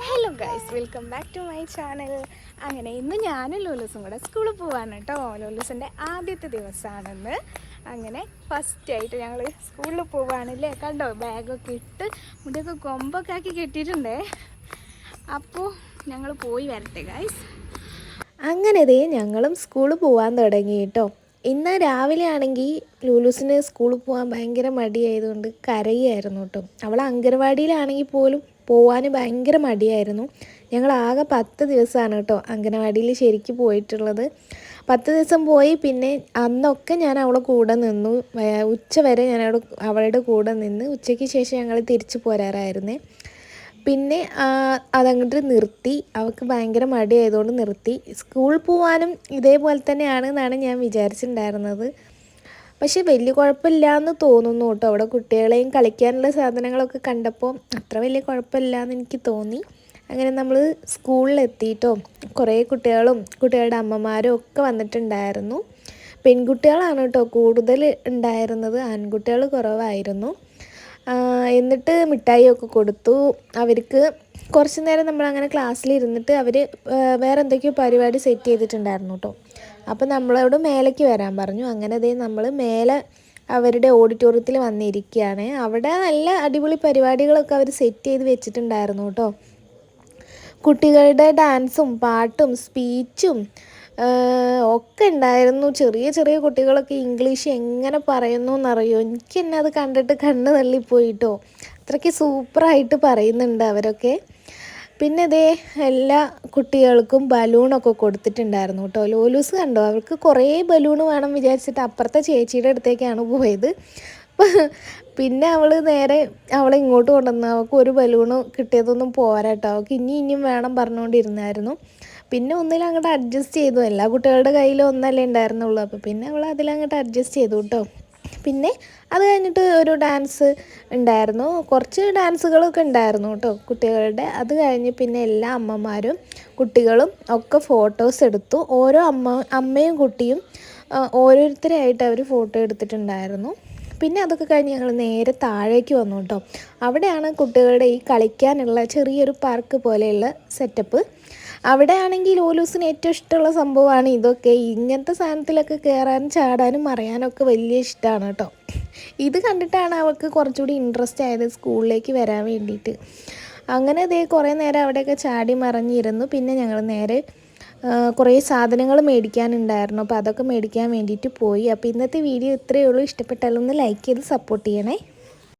Hello guys welcome back to my channel അങ്ങനെ ഇന്ന് ഞാനും ലോലൂസും കൂടെ സ്കൂളിൽ പോവാണ് കേട്ടോ ലോലൂസിന്റെ ആദ്യത്തെ ദിവസമാണെന്ന് അങ്ങനെ ഫസ്റ്റ് ആയിട്ട് ഞങ്ങൾ സ്കൂളിൽ പോവാണല്ലേ കണ്ടോ ബാഗൊക്കെ ഇട്ട് മുടിയൊക്കെ കൊമ്പൊക്കെ ആക്കി കെട്ടിയിട്ടുണ്ടേ. അപ്പോൾ ഞങ്ങൾ പോയി വരട്ടെ ഗൈസ് അങ്ങനെ ദേ ഞങ്ങളും സ്കൂളിൽ പോകാൻ തുടങ്ങി കേട്ടോ ഇന്ന് രാവിലെ ആണെങ്കിൽ ലൂലൂസിന് സ്കൂളിൽ പോകാൻ ഭയങ്കര മടിയായതുകൊണ്ട് കരയായിരുന്നു കേട്ടോ. അവൾ അംഗനവാടിയിലാണെങ്കിൽ പോലും പോകാൻ ഭയങ്കര മടിയായിരുന്നു. ഞങ്ങൾ ആകെ പത്ത് ദിവസമാണ് കേട്ടോ അംഗനവാടിയിൽ ശരിക്കും പോയിട്ടുള്ളത്. പത്ത് ദിവസം പോയി പിന്നെ അന്നൊക്കെ ഞാൻ അവളെ കൂടെ നിന്നു. ഉച്ച വരെ ഞാൻ അവളുടെ കൂടെ നിന്ന് ഉച്ചയ്ക്ക് ശേഷം ഞങ്ങൾ തിരിച്ചു പോരാറായിരുന്നേ. പിന്നെ അതങ്ങോട്ട് നിർത്തി. അവൾക്ക് ഭയങ്കര മടിയായതുകൊണ്ട് നിർത്തി. സ്കൂൾ പോവാനും ഇതേപോലെ തന്നെയാണ് എന്നാണ് ഞാൻ വിചാരിച്ചിട്ടുണ്ടായിരുന്നത്. പക്ഷേ വലിയ കുഴപ്പമില്ല എന്ന് തോന്നുന്നു കേട്ടോ. അവിടെ കുട്ടികളെയും കളിക്കാനുള്ള സാധനങ്ങളൊക്കെ കണ്ടപ്പോൾ അത്ര വലിയ കുഴപ്പമില്ല എന്ന് എനിക്ക് തോന്നി. അങ്ങനെ നമ്മൾ സ്കൂളിലെത്തിയിട്ടോ കുറേ കുട്ടികളും കുട്ടികളുടെ അമ്മമാരും ഒക്കെ വന്നിട്ടുണ്ടായിരുന്നു. പെൺകുട്ടികളാണ് കേട്ടോ കൂടുതൽ ഉണ്ടായിരുന്നത്. ആൺകുട്ടികൾ കുറവായിരുന്നു. എന്നിട്ട് മിഠായി ഒക്കെ കൊടുത്തു. അവർക്ക് കുറച്ച് നേരം ക്ലാസ്സിൽ ഇരുന്നിട്ട് അവർ വേറെ എന്തൊക്കെയോ പരിപാടി സെറ്റ് ചെയ്തിട്ടുണ്ടായിരുന്നു കേട്ടോ അപ്പോൾ നമ്മളോട് മേലേക്ക് വരാൻ പറഞ്ഞു. അങ്ങനെ അതേ നമ്മൾ മേലെ അവരുടെ ഓഡിറ്റോറിയത്തിൽ വന്നിരിക്കുകയാണ്. അവിടെ നല്ല അടിപൊളി പരിപാടികളൊക്കെ അവർ സെറ്റ് ചെയ്ത് വെച്ചിട്ടുണ്ടായിരുന്നു കേട്ടോ കുട്ടികളുടെ ഡാൻസും പാട്ടും സ്പീച്ചും ഒക്കെ ഉണ്ടായിരുന്നു. ചെറിയ ചെറിയ കുട്ടികളൊക്കെ ഇംഗ്ലീഷ് എങ്ങനെ പറയുന്നു എന്നറിയോ എനിക്ക് എന്നെ അത് കണ്ടിട്ട് കണ്ണ് തള്ളിപ്പോയിട്ടോ. അത്രയ്ക്ക് സൂപ്പറായിട്ട് പറയുന്നുണ്ട് അവരൊക്കെ. പിന്നെ ഇതേ എല്ലാ കുട്ടികൾക്കും ബലൂണൊക്കെ കൊടുത്തിട്ടുണ്ടായിരുന്നു കേട്ടോ. ലോലൂസ് കണ്ടോ? അവർക്ക് കുറേ ബലൂൺ വേണം വിചാരിച്ചിട്ട് അപ്പുറത്തെ ചേച്ചിയുടെ അടുത്തേക്കാണ് പോയത്. പിന്നെ അവൾ നേരെ അവളെ ഇങ്ങോട്ട് കൊണ്ടുവന്നു. അവൾക്ക് ഒരു ബലൂണ് കിട്ടിയതൊന്നും പോരാട്ടോ അവൾക്ക് ഇനി ഇനിയും വേണം പറഞ്ഞുകൊണ്ടിരുന്നായിരുന്നു. പിന്നെ ഒന്നിലും അങ്ങോട്ട് അഡ്ജസ്റ്റ് ചെയ്തു. എല്ലാ കുട്ടികളുടെ കയ്യിലും ഒന്നല്ലേ ഉണ്ടായിരുന്നുള്ളൂ. അപ്പോൾ പിന്നെ അവൾ അതിലങ്ങോട്ട് അഡ്ജസ്റ്റ് ചെയ്തു കേട്ടോ പിന്നെ അത് കഴിഞ്ഞിട്ട് ഒരു ഡാൻസ് ഉണ്ടായിരുന്നു. കുറച്ച് ഡാൻസുകളൊക്കെ ഉണ്ടായിരുന്നു കേട്ടോ കുട്ടികളുടെ. അത് കഴിഞ്ഞ് പിന്നെ എല്ലാ അമ്മമാരും കുട്ടികളും ഒക്കെ ഫോട്ടോസ് എടുത്തു. ഓരോ അമ്മ അമ്മയും കുട്ടിയും ഓരോരുത്തരായിട്ട് അവർ ഫോട്ടോ എടുത്തിട്ടുണ്ടായിരുന്നു. പിന്നെ അതൊക്കെ കഴിഞ്ഞ് ഞങ്ങൾ നേരെ താഴേക്ക് വന്നു കേട്ടോ അവിടെയാണ് കുട്ടികളുടെ ഈ കളിക്കാനുള്ള ചെറിയൊരു പാർക്ക് പോലെയുള്ള സെറ്റപ്പ് അവിടെ ആണെങ്കിൽ ലോലൂസിന് ഏറ്റവും ഇഷ്ടമുള്ള സംഭവമാണ് ഇതൊക്കെ. ഇങ്ങനത്തെ സാധനത്തിലൊക്കെ കയറാനും ചാടാനും അറിയാനൊക്കെ വലിയ ഇഷ്ടമാണ് കേട്ടോ. ഇത് കണ്ടിട്ടാണ് അവൾക്ക് കുറച്ചുകൂടി ഇൻട്രസ്റ്റ് ആയത് സ്കൂളിലേക്ക് വരാൻ വേണ്ടിയിട്ട്. അങ്ങനെ അതേ കുറേ നേരം അവിടെയൊക്കെ ചാടി മറിഞ്ഞിരുന്നു. പിന്നെ ഞങ്ങൾ നേരെ കുറേ സാധനങ്ങൾ മേടിക്കാനുണ്ടായിരുന്നു. അപ്പോൾ അതൊക്കെ മേടിക്കാൻ വേണ്ടിയിട്ട് പോയി. അപ്പോൾ ഇന്നത്തെ വീഡിയോ ഇത്രയേ ഉള്ളൂ. ഇഷ്ടപ്പെട്ടാലൊന്ന് ലൈക്ക് ചെയ്ത് സപ്പോർട്ട് ചെയ്യണേ.